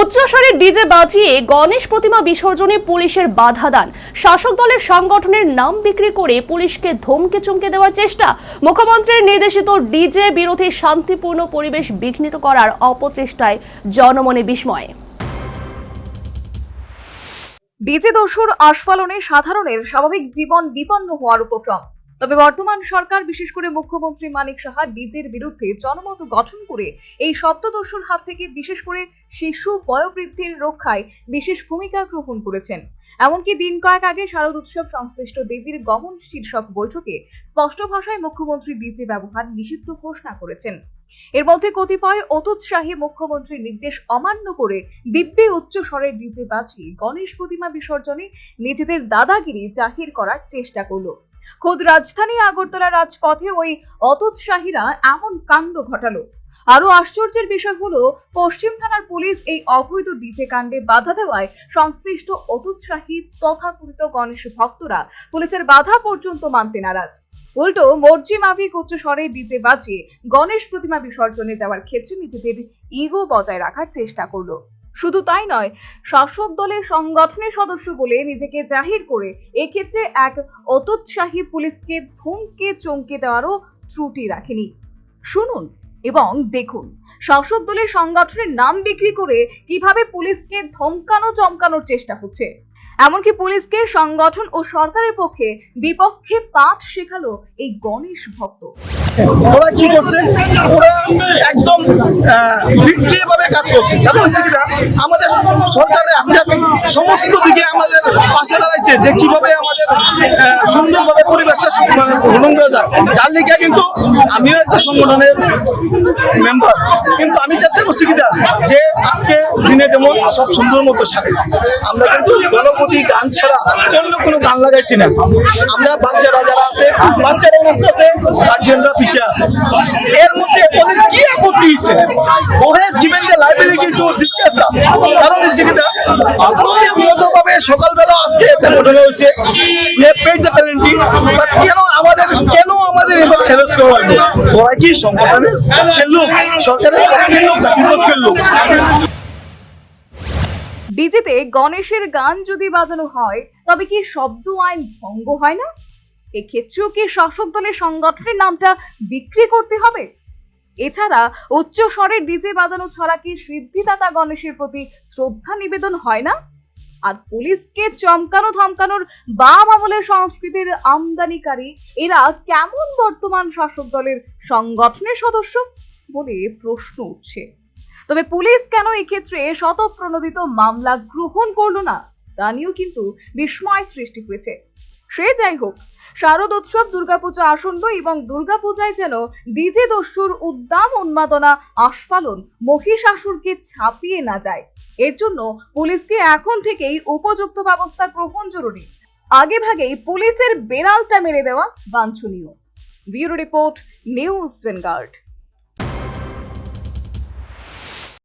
উচ্চস্বরে ডিজে বাজিয়ে গণেশ প্রতিমা বিসর্জনে পুলিশের বাধা দান। শাসক দলের সংগঠনের নাম বিক্রি করে পুলিশকে ধমকে চমকে দেওয়ার চেষ্টা। মুখ্যমন্ত্রীর নির্দেশিত ডিজে বিরোধী শান্তিপূর্ণ পরিবেশ বিঘ্নিত করার অপচেষ্টায় জনমনে বিস্ময়। ডিজে দস্যুর আস্ফালনে সাধারণের স্বাভাবিক জীবন বিপন্ন হওয়ার উপক্রম। তবে বর্তমান সরকার, বিশেষ করে মুখ্যমন্ত্রী মানিক সাহা ডিজের বিরুদ্ধে জনমত গঠন করে এই শব্দদস্যুর হাত থেকে বিশেষ করে শিশু বয়োবৃদ্ধির রক্ষায় বিশেষ ভূমিকা গ্রহণ করেছেন। এমনকি দিন কয়েক আগে শারদ উৎসব সংশ্লিষ্ট দেবীর গমন শীর্ষক বৈঠকে স্পষ্ট ভাষায় মুখ্যমন্ত্রী ডিজে ব্যবহার নিষিদ্ধ ঘোষণা করেছেন। এর মধ্যে কতিপয় অতুৎসাহী মুখ্যমন্ত্রীর নির্দেশ অমান্য করে দিব্যে উচ্চ স্বরের ডিজে বাজিয়ে গণেশ প্রতিমা বিসর্জনে নিজেদের দাদাগিরি জাহির করার চেষ্টা করল। খোদ রাজধানী আগরতলা রাজপথে ওই অতুৎসাহীরা এমন কাণ্ড ঘটালো। আরও আশ্চর্যের বিষয় হলো, পশ্চিম থানার পুলিশ এই অবৈধ ডিজে কাণ্ডে বাধা দেওয়ায় সংশ্লিষ্ট অতুৎসাহী তথাকথিত গণেশ ভক্তরা পুলিশের বাধা পর্যন্ত মানতে নারাজ। উল্টো, মর্জি মাফিক উচ্চ স্বরে ডিজে বাজিয়ে গণেশ প্রতিমা বিসর্জনে যাওয়ার ক্ষেত্রে নিজেদের ইগো বজায় রাখার চেষ্টা করল। শুধু তাই নয়, শাসক দলের সংগঠনের সদস্য বলে নিজেকে জাহির করে এক্ষেত্রে এক অতুৎসাহী পুলিশকে ধমকে চমকে দেওয়ারও ত্রুটি রাখেনি। শুনুন এবং দেখুন, শাসক দলের সংগঠনের নাম বিক্রি করে কীভাবে পুলিশকে ধমকানো চমকানোর চেষ্টা হচ্ছে। এমনকি পুলিশকে সংগঠন ও সরকারের পক্ষে বিপক্ষে পাঠ শেখালো এই গণেশ ভক্ত। ওরা কি করছে? ওরা একদম ভাবে কাজ করছে। হচ্ছে কিনা? আমাদের সরকারের আজকে সমস্ত দিকে আমাদের পাশে দাঁড়াইছে যে কীভাবে আমাদের সুন্দরভাবে পরিবেশটা সু- মানে গ্রহণ করা যায়। যার লিগে কিন্তু আমিও একটা সংগঠনের মেম্বার কিন্তু আমি চেষ্টা করছি কিনা, যে আজকে দিনে যেমন সব সুন্দর মতো সারে। আমরা কিন্তু গণপতি গান ছাড়া অন্য কোনো গান লাগাইছি না। আমরা বাচ্চারা যারা আছে, বাচ্চারা নাচতে আছে, গার্জিয়ানরা পিছিয়ে আছে। এর মধ্যে ওদের কি আপত্তি হয়েছে? Has given the liability to discuss us কারণ সকালবেলা আজকে একটা ঘটনা হয়েছে। have paid the কেন আমাদের কেন আমাদের এবার হেরস করা ওরা কি সংগঠনের লোক? সরকারের লোক লোক? ডিজেতে গণেশের গান যদি বাজানো হয়, তবে কি শব্দ আইন ভঙ্গ হয় না? এক্ষেত্রেও কি শাসক দলের সংগঠনের নামটা বিক্রি করতে হবে? এছাড়া উচ্চ স্বরের ডিজে বাজানো ছাড়া কি সিদ্ধিদাতা গণেশের প্রতি শ্রদ্ধা নিবেদন হয় না? আর পুলিশকে চমকানো ধমকানোর বাম আমলের সংস্কৃতির আমদানিকারী এরা কেমন বর্তমান শাসক দলের সংগঠনের সদস্য? বলে প্রশ্ন উঠছে। তবে পুলিশ কেন এক্ষেত্রে শতপ্রণোদিত মামলা গ্রহণ করল না, তা নিয়েও কিন্তু বিস্ময় সৃষ্টি হয়েছে। সে যাই হোক, শারদ উৎসব, দুর্গাপূজা আসন্ন এবং দুর্গাপূজায় যেন ডিজে দস্যুর উদ্দাম উন্মাদনা, আস্ফালন মহিষাসুরকে ছাপিয়ে না যায়। এর জন্য পুলিশকে এখন থেকেই উপযুক্ত ব্যবস্থা গ্রহণ জরুরি। আগে ভাগেই পুলিশের বেড়ালটা মেরে দেওয়া বাঞ্ছনীয়। Bureau report, news Vanguard.